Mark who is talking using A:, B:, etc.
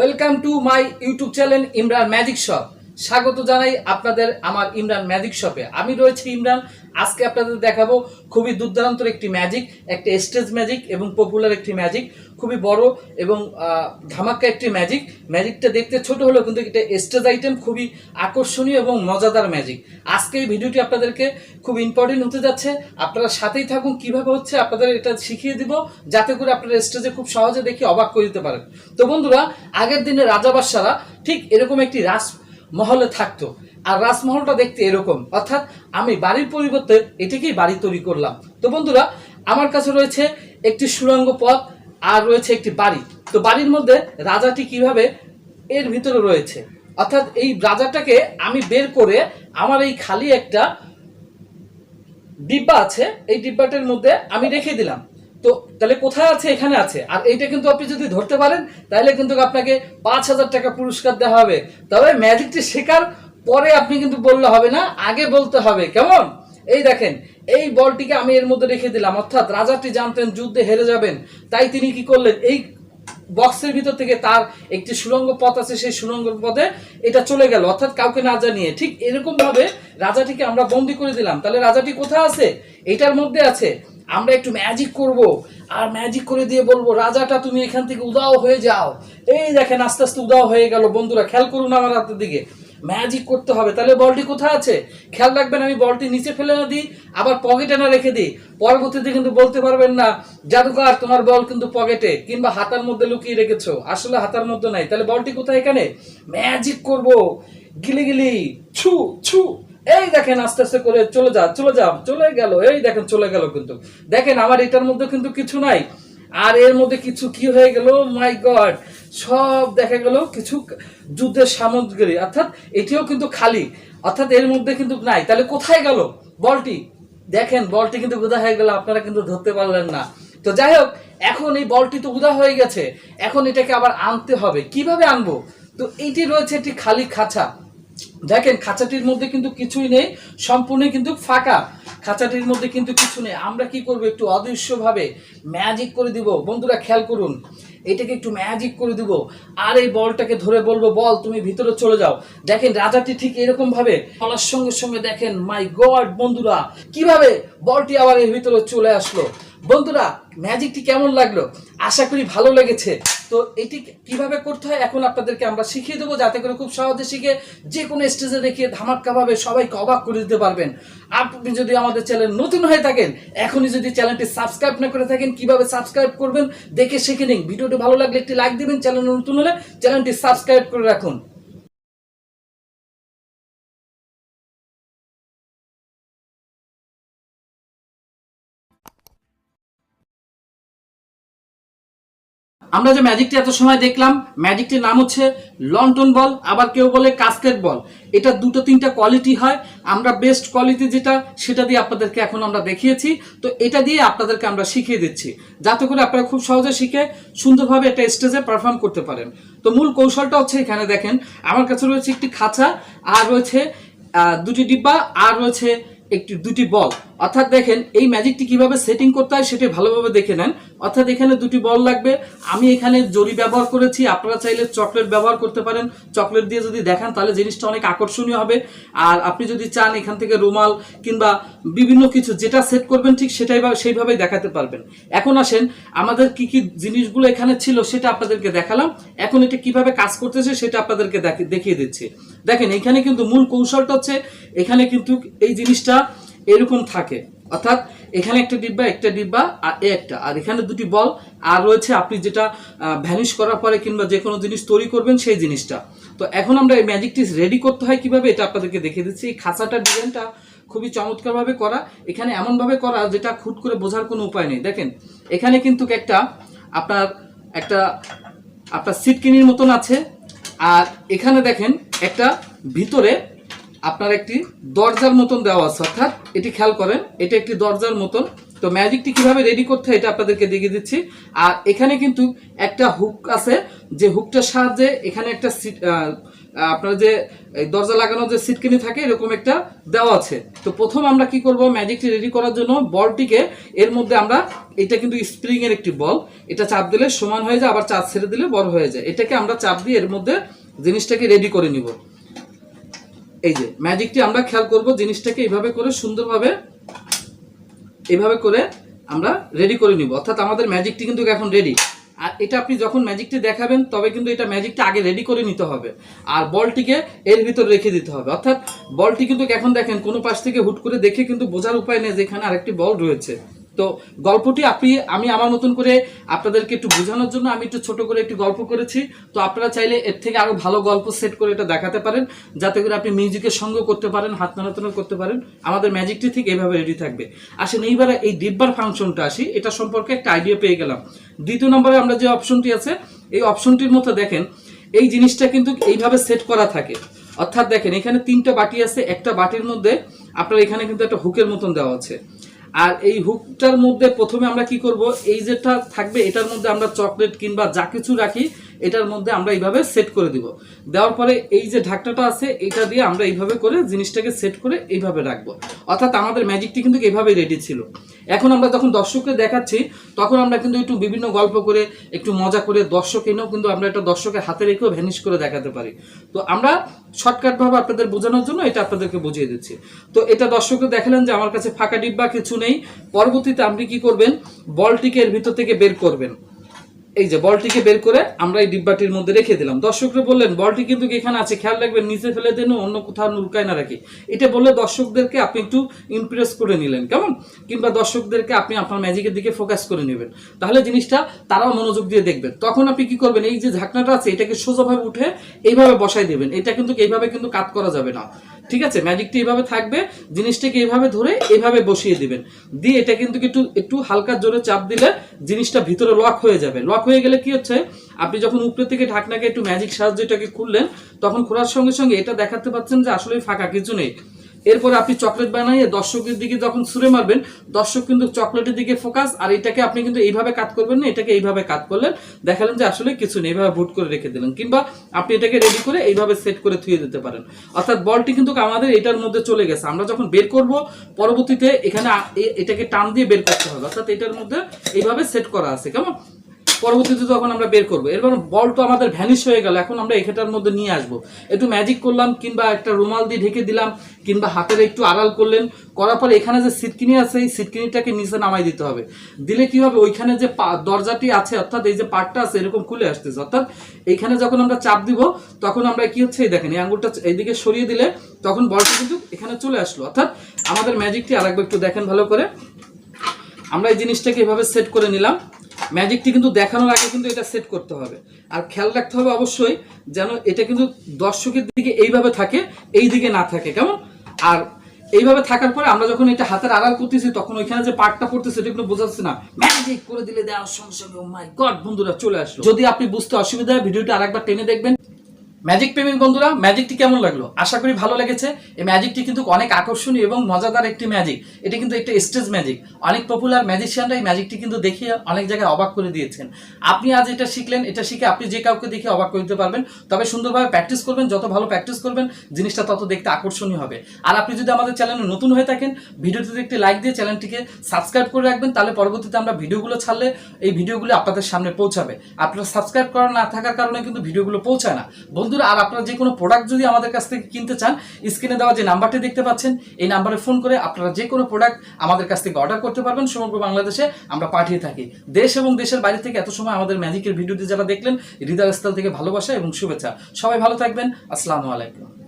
A: Welcome to my YouTube channel Imran Magic Shop. স্বাগত জানাই আপনাদের আমার ইমরান ম্যাজিক শপে আমি রয়েছি ইমরান আজকে আপনাদের দেখাবো খুবই দুর্দান্ত একটি ম্যাজিক একটি স্টেজ ম্যাজিক এবং পপুলার একটি ম্যাজিক খুবই বড় এবং ধামাক্কা একটি ম্যাজিক ম্যাজিকটা দেখতে ছোট হলেও কিন্তু এটা স্টেজ আইটেম খুবই আকর্ষণীয় এবং মজাদার ম্যাজিক আজকে এই ভিডিওটি আপনাদেরকে খুব ইম্পর্টেন্ট হতে যাচ্ছে আপনারা সাথেই থাকুন কিভাবে হচ্ছে আপনাদের এটা শিখিয়ে দিব যাতে করে আপনারা স্টেজে খুব সহজে দেখে অবাক করে দিতে পারেন তো বন্ধুরা আগের দিনে রাজাবাসারা ঠিক এরকম একটি রাস মহলে থাকতো আর রাজমহলটা দেখতে এরকম অর্থাৎ আমি বাড়ির পরিবর্তে এটিকেই বাড়ি তৈরি করলাম তো বন্ধুরা আমার কাছে রয়েছে একটি সুরঙ্গ পথ আর রয়েছে একটি বাড়ি তো বাড়ির মধ্যে রাজাটি কিভাবে এর ভিতরে রয়েছে অর্থাৎ এই রাজাটাকে আমি বের করে আমার এই খালি একটা ডিব্বা আছে এই ডিব্বাটার মধ্যে আমি রেখে দিলাম তো তাহলে কোথায় আছে এখানে আছে আর এইটা কিন্তু আপনি যদি ধরতে পারেন তাহলে কিন্তু আপনাকে পাঁচ হাজার টাকা পুরস্কার দেওয়া হবে তবে ম্যাজিকটি শেখার পরে আপনি কিন্তু বললে হবে না আগে বলতে হবে কেমন এই দেখেন এই বলটিকে আমি এর মধ্যে রেখে দিলাম অর্থাৎ রাজাটি জানতেন যুদ্ধে হেরে যাবেন তাই তিনি কি করলেন এই বক্সের ভিতর থেকে তার একটি সুরঙ্গ পথ আছে সেই সুরঙ্গ পথে এটা চলে গেল অর্থাৎ কাউকে না জানিয়ে ঠিক এরকম ভাবে রাজাটিকে আমরা বন্দি করে দিলাম তাহলে রাজাটি কোথায় আছে এটার মধ্যে আছে আমরা একটু ম্যাজিক করব আর ম্যাজিক করে দিয়ে বলবো রাজাটা তুমি এখান থেকে উদাও হয়ে যাও এই দেখেন আস্তে আস্তে উদাও হয়ে গেল বন্ধুরা খেয়াল করুন আমার হাতের দিকে ম্যাজিক করতে হবে তাহলে বলটি কোথায় আছে খেয়াল রাখবেন আমি বলটি নিচে ফেলে না দিই আবার পকেটে না রেখে দিই পরবর্তীতে কিন্তু বলতে পারবেন না জাদুকর তোমার বল কিন্তু পকেটে কিংবা হাতার মধ্যে লুকিয়ে রেখেছো আসলে হাতার মধ্যে নাই তাহলে বলটি কোথায় এখানে ম্যাজিক করব গিলি গিলি ছু ছু এই দেখেন আস্তে আস্তে করে চলে যা চলে যা চলে গেল এই দেখেন চলে গেল কিন্তু দেখেন আমার এটার মধ্যে কিন্তু কিছু নাই আর এর মধ্যে কিছু কি হয়ে গেল মাই গড সব দেখা গেল কিছু যুদ্ধের সামগ্রী অর্থাৎ এটিও কিন্তু খালি অর্থাৎ এর মধ্যে কিন্তু নাই তাহলে কোথায় গেল বলটি দেখেন বলটি কিন্তু উদা হয়ে গেল আপনারা কিন্তু ধরতে পারলেন না তো যাই হোক এখন এই বলটি তো উদা হয়ে গেছে এখন এটাকে আবার আনতে হবে কিভাবে আনবো তো এটি রয়েছে একটি খালি খাঁচা দেখেন খাঁচাটির মধ্যে কিন্তু কিছুই নেই সম্পূর্ণ কিন্তু ফাঁকা খাঁচাটির মধ্যে কিন্তু কিছু নেই আমরা কি করব একটু অদৃশ্যভাবে ম্যাজিক করে দিব বন্ধুরা খেয়াল করুন এটাকে একটু ম্যাজিক করে দিব আর এই বলটাকে ধরে বলবো বল তুমি ভিতরে চলে যাও দেখেন রাজাটি ঠিক এরকম ভাবে বলার সঙ্গে সঙ্গে দেখেন মাই গড বন্ধুরা কিভাবে বলটি আবার এর ভিতরে চলে আসলো বন্ধুরা ম্যাজিকটি কেমন লাগলো আশা করি ভালো লেগেছে তো এটি কিভাবে করতে হয় এখন আপনাদেরকে আমরা শিখিয়ে দেবো যাতে করে খুব সহজে শিখে যে কোনো স্টেজে দেখিয়ে ধামাক্কাভাবে সবাইকে অবাক করে দিতে পারবেন আপনি যদি আমাদের চ্যানেল নতুন হয়ে থাকেন এখনই যদি চ্যানেলটি সাবস্ক্রাইব না করে থাকেন কিভাবে সাবস্ক্রাইব করবেন দেখে শিখে নিন ভিডিওটি ভালো লাগলে একটি লাইক দেবেন চ্যানেল নতুন হলে চ্যানেলটি সাবস্ক্রাইব করে রাখুন আমরা যে ম্যাজিকটি এত সময় দেখলাম ম্যাজিকটির নাম হচ্ছে লন্ডন বল আবার কেউ বলে কাস্কেট বল এটা দুটো তিনটা কোয়ালিটি হয় আমরা বেস্ট কোয়ালিটি যেটা সেটা দিয়ে আপনাদেরকে এখন আমরা দেখিয়েছি তো এটা দিয়ে আপনাদেরকে আমরা শিখিয়ে দিচ্ছি যাতে করে আপনারা খুব সহজে শিখে সুন্দরভাবে একটা স্টেজে পারফর্ম করতে পারেন তো মূল কৌশলটা হচ্ছে এখানে দেখেন আমার কাছে রয়েছে একটি খাঁচা আর রয়েছে দুটি ডিব্বা আর রয়েছে একটি দুটি বল অর্থাৎ দেখেন এই ম্যাজিকটি কিভাবে সেটিং করতে হয় সেটি ভালোভাবে দেখে নেন অর্থাৎ এখানে দুটি বল লাগবে আমি এখানে জরি ব্যবহার করেছি আপনারা চাইলে চকলেট ব্যবহার করতে পারেন চকলেট দিয়ে যদি দেখান তাহলে জিনিসটা অনেক আকর্ষণীয় হবে আর আপনি যদি চান এখান থেকে রুমাল কিংবা বিভিন্ন কিছু যেটা সেট করবেন ঠিক সেটাই সেইভাবেই দেখাতে পারবেন এখন আসেন আমাদের কি কি জিনিসগুলো এখানে ছিল সেটা আপনাদেরকে দেখালাম এখন এটা কিভাবে কাজ করতেছে সেটা আপনাদেরকে দেখিয়ে দিচ্ছি দেখেন এখানে কিন্তু মূল কৌশলটা হচ্ছে এখানে কিন্তু এই জিনিসটা এরকম থাকে অর্থাৎ এখানে একটা ডিব্বা একটা ডিব্বা আর এ একটা আর এখানে দুটি বল আর রয়েছে আপনি যেটা ভ্যানিশ করার পরে কিংবা যে কোনো জিনিস তৈরি করবেন সেই জিনিসটা তো এখন আমরা এই ম্যাজিকটি রেডি করতে হয় কিভাবে এটা আপনাদেরকে দেখে দিচ্ছি এই খাঁচাটা ডিজাইনটা খুবই চমৎকারভাবে করা এখানে এমনভাবে করা যেটা খুট করে বোঝার কোনো উপায় নেই দেখেন এখানে কিন্তু একটা আপনার একটা আপনার সিটকিনির মতন আছে আর এখানে দেখেন একটা ভিতরে আপনার একটি দরজার মতন দেওয়া আছে অর্থাৎ এটি খেয়াল করেন এটা একটি দরজার মতন তো ম্যাজিকটি কিভাবে রেডি করতে হয় এটা আপনাদেরকে দেখিয়ে দিচ্ছি আর এখানে কিন্তু একটা হুক আছে যে হুকটার সাহায্যে এখানে একটা সিট আপনার যে দরজা লাগানো যে সিটকিনি থাকে এরকম একটা দেওয়া আছে তো প্রথম আমরা কি করব ম্যাজিকটি রেডি করার জন্য বলটিকে এর মধ্যে আমরা এটা কিন্তু স্প্রিংয়ের একটি বল এটা চাপ দিলে সমান হয়ে যায় আবার চাপ ছেড়ে দিলে বড় হয়ে যায় এটাকে আমরা চাপ দিয়ে এর মধ্যে জিনিসটাকে রেডি করে নিব এই যে ম্যাজিকটি আমরা খেয়াল করব জিনিসটাকে এইভাবে করে সুন্দরভাবে এভাবে করে আমরা রেডি করে নিব অর্থাৎ আমাদের ম্যাজিকটি কিন্তু এখন রেডি আর এটা আপনি যখন ম্যাজিকটি দেখাবেন তবে কিন্তু এটা ম্যাজিকটা আগে রেডি করে নিতে হবে আর বলটিকে এর ভিতর রেখে দিতে হবে অর্থাৎ বলটি কিন্তু এখন দেখেন কোনো পাশ থেকে হুট করে দেখে কিন্তু বোঝার উপায় নেই যে এখানে আরেকটি বল রয়েছে তো গল্পটি আপনি আমি আমার মতন করে আপনাদেরকে একটু বোঝানোর জন্য আমি একটু ছোট করে একটি গল্প করেছি তো আপনারা চাইলে এর থেকে আরও ভালো গল্প সেট করে এটা দেখাতে পারেন যাতে করে আপনি মিউজিকের সঙ্গে করতে পারেন হাত নাড়াতনা করতে পারেন আমাদের ম্যাজিকটি ঠিক এইভাবে রেডি থাকবে আসেন এইবার এই ডিব্বার ফাংশনটা আসি এটা সম্পর্কে একটা আইডিয়া পেয়ে গেলাম দ্বিতীয় নম্বরে আমরা যে অপশনটি আছে এই অপশনটির মতো দেখেন এই জিনিসটা কিন্তু এইভাবে সেট করা থাকে অর্থাৎ দেখেন এখানে তিনটা বাটি আছে একটা বাটির মধ্যে আপনার এখানে কিন্তু একটা হুকের মতন দেওয়া আছে আর এই হুকটার মধ্যে প্রথমে আমরা কি করব এই যেটা থাকবে এটার মধ্যে আমরা চকলেট কিংবা যা কিছু রাখি এটার মধ্যে আমরা এইভাবে সেট করে দিব দেওয়ার পরে এই যে ঢাকটাটা আছে এটা দিয়ে আমরা এইভাবে করে জিনিসটাকে সেট করে এইভাবে রাখবো অর্থাৎ আমাদের ম্যাজিকটি কিন্তু এভাবেই রেডি ছিল এখন আমরা যখন দর্শককে দেখাচ্ছি তখন আমরা কিন্তু একটু বিভিন্ন গল্প করে একটু মজা করে দর্শক এনেও কিন্তু আমরা এটা দর্শকের হাতে রেখেও ভ্যানিশ করে দেখাতে পারি তো আমরা শর্টকাটভাবে আপনাদের বোঝানোর জন্য এটা আপনাদেরকে বুঝিয়ে দিচ্ছি তো এটা দর্শককে দেখালেন যে আমার কাছে ফাঁকা ডিব্বা কিছু নেই পরবর্তীতে আপনি কি করবেন বলটিকে এর ভিতর থেকে বের করবেন এই যে বলটিকে বের করে আমরা এই ডিব্বাটির মধ্যে রেখে দিলাম দর্শকরা বললেন বলটি কিন্তু এখানে আছে খেয়াল রাখবেন নিচে ফেলে দেন অন্য কোথাও নুরকায় না রাখি এটা বললে দর্শকদেরকে আপনি একটু ইমপ্রেস করে নিলেন কেমন কিংবা দর্শকদেরকে আপনি আপনার ম্যাজিকের দিকে ফোকাস করে নেবেন তাহলে জিনিসটা তারাও মনোযোগ দিয়ে দেখবেন তখন আপনি কি করবেন এই যে ঝাঁকনাটা আছে এটাকে সোজাভাবে উঠে এইভাবে বসাই দেবেন এটা কিন্তু এইভাবে কিন্তু কাত করা যাবে না ঠিক আছে ম্যাজিকটি এইভাবে থাকবে জিনিসটাকে এইভাবে ধরে এভাবে বসিয়ে দিবেন দিয়ে এটা কিন্তু একটু একটু হালকা জোরে চাপ দিলে জিনিসটা ভিতরে লক হয়ে যাবে লক হয়ে গেলে কি হচ্ছে আপনি যখন উপরে থেকে ঢাকনাকে একটু ম্যাজিক সাহায্যে এটাকে খুললেন তখন খোলার সঙ্গে সঙ্গে এটা দেখাতে পাচ্ছেন যে আসলে ফাঁকা কিছু নেই এরপরে আপনি চকলেট বানিয়ে দর্শকের দিকে যখন ছুঁড়ে মারবেন দর্শক কিন্তু চকলেটের দিকে ফোকাস আর এটাকে আপনি কিন্তু এইভাবে কাত করবেন না এটাকে এইভাবে কাত করলেন দেখালেন যে আসলে কিছু নেই এইভাবে ভুট করে রেখে দিলেন কিংবা আপনি এটাকে রেডি করে এইভাবে সেট করে থুয়ে দিতে পারেন অর্থাৎ বলটি কিন্তু আমাদের এটার মধ্যে চলে গেছে আমরা যখন বের করব পরবর্তীতে এখানে এটাকে টান দিয়ে বের করতে হবে অর্থাৎ এটার মধ্যে এইভাবে সেট করা আছে কেমন পরবর্তীতে তখন আমরা বের করবো এরপর বল তো আমাদের ভ্যানিশ হয়ে গেল এখন আমরা এখানটার মধ্যে নিয়ে আসবো একটু ম্যাজিক করলাম কিংবা একটা রুমাল দিয়ে ঢেকে দিলাম কিংবা হাতের একটু আড়াল করলেন করার পর এখানে যে সিটকিনি আছে এই সিটকিনিটাকে নিচে নামাই দিতে হবে দিলে কি হবে ওইখানে যে দরজাটি আছে অর্থাৎ এই যে পাটটা আছে এরকম খুলে আসতেছে অর্থাৎ এইখানে যখন আমরা চাপ দিব তখন আমরা কি হচ্ছে এই দেখেন এই আঙ্গুলটা এইদিকে সরিয়ে দিলে তখন বলটা কিন্তু এখানে চলে আসলো অর্থাৎ আমাদের ম্যাজিকটি আরেকবার একটু দেখেন ভালো করে আমরা এই জিনিসটাকে এভাবে সেট করে নিলাম ম্যাজিকটি কিন্তু দেখানোর আগে কিন্তু এটা সেট করতে হবে আর খেয়াল রাখতে হবে অবশ্যই যেন এটা কিন্তু দর্শকের দিকে এইভাবে থাকে এই দিকে না থাকে কেমন আর এইভাবে থাকার পরে আমরা যখন এটা হাতের আড়াল করতেছি তখন ওইখানে যে পার্টটা পড়তেছে এটা কিন্তু বোঝাচ্ছে না ম্যাজিক করে দিলে দেওয়ার সঙ্গে সঙ্গে মাই গড বন্ধুরা চলে আসলো যদি আপনি বুঝতে অসুবিধা হয় ভিডিওটা আরেকবার টেনে দেখবেন ম্যাজিক প্রেমিক বন্ধুরা ম্যাজিকটি কেমন লাগলো আশা করি ভালো লেগেছে এই ম্যাজিকটি কিন্তু অনেক আকর্ষণীয় এবং মজাদার একটি ম্যাজিক এটি কিন্তু একটা স্টেজ ম্যাজিক অনেক পপুলার ম্যাজিশিয়ানরা এই ম্যাজিকটি কিন্তু দেখিয়ে অনেক জায়গায় অবাক করে দিয়েছেন আপনি আজ এটা শিখলেন এটা শিখে আপনি যে কাউকে দেখে অবাক করে দিতে পারবেন তবে সুন্দরভাবে প্র্যাকটিস করবেন যত ভালো প্র্যাকটিস করবেন জিনিসটা তত দেখতে আকর্ষণীয় হবে আর আপনি যদি আমাদের চ্যানেলে নতুন হয়ে থাকেন ভিডিওটিতে একটি লাইক দিয়ে চ্যানেলটিকে সাবস্ক্রাইব করে রাখবেন তাহলে পরবর্তীতে আমরা ভিডিওগুলো ছাড়লে এই ভিডিওগুলো আপনাদের সামনে পৌঁছাবে আপনারা সাবস্ক্রাইব করা না থাকার কারণে কিন্তু ভিডিওগুলো পৌঁছায় না বন্ধুরা আর আপনারা যে কোনো প্রোডাক্ট যদি আমাদের কাছ থেকে কিনতে চান স্ক্রিনে দেওয়া যে নাম্বারটি দেখতে পাচ্ছেন এই নাম্বারে ফোন করে আপনারা যে কোনো প্রোডাক্ট আমাদের কাছ থেকে অর্ডার করতে পারবেন সমগ্র বাংলাদেশে আমরা পাঠিয়ে থাকি দেশ এবং দেশের বাইরে থেকে এত সময় আমাদের ম্যাজিকের ভিডিওটি যারা দেখলেন হৃদয়স্থল থেকে ভালোবাসা এবং শুভেচ্ছা সবাই ভালো থাকবেন আসসালামু আলাইকুম